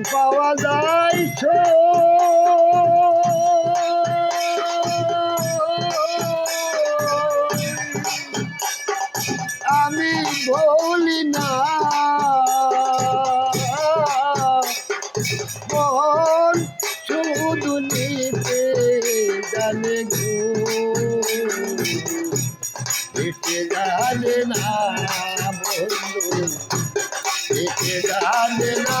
মন পাওয়া যায় আমি বলি না। মন শুধু নিতে জানে গো। জানে না বন্ধু। এতে জানে না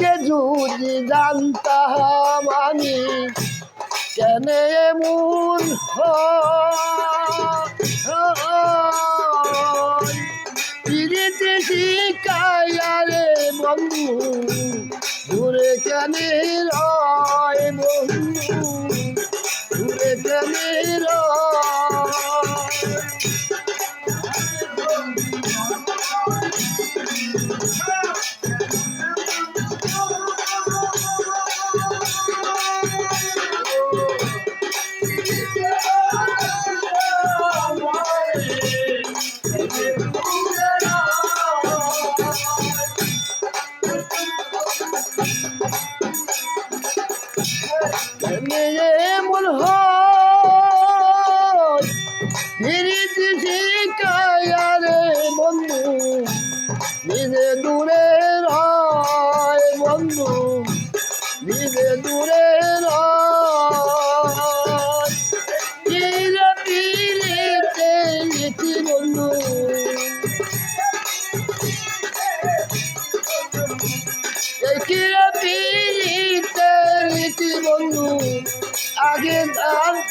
আগে যদি জানতাম আমি। কেন এমন পিড়িতে শিকায় রে বন্ধু দূরে কেন এমন হয়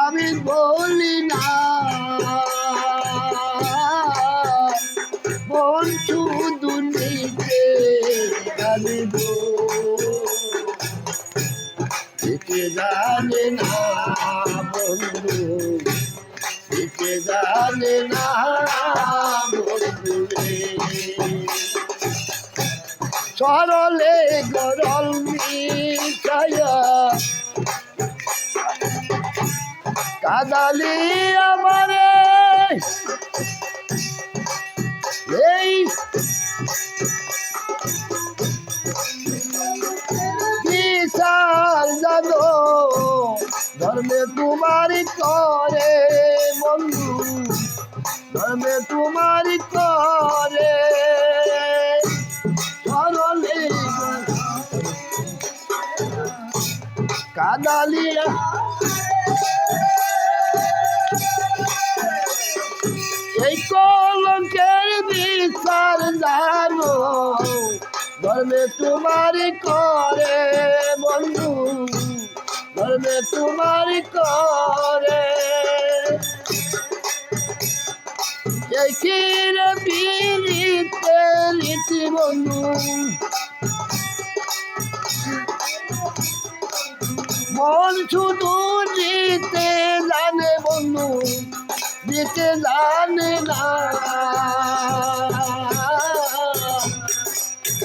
আমি বলি না। মন শুধু নিতে জানিব জানে না বন্ধু। একে জানে না বন্ধু সরলে গরল মিশায়া কাদালি আমারে। এই ধর্মে তোমারি করে বন্ধু ধর্মে তোমারি কাদালিয়া। এই কলঙ্কের বিচার জানো, ধর্মে তোমারি করে বন্ধু, ধর্মে তোমারি করে। এই ক্ষীর পিড়িতে লিটি বন্ধু মন শুধু দিতে জানে বন্ধু, দিতে জানে না।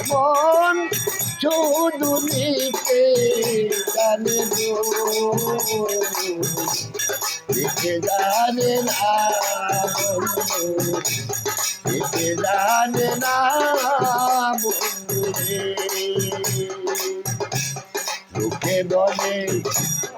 মন শুধু নিতে জানে দিতে জানে না দিতে জানে না। dó, gente.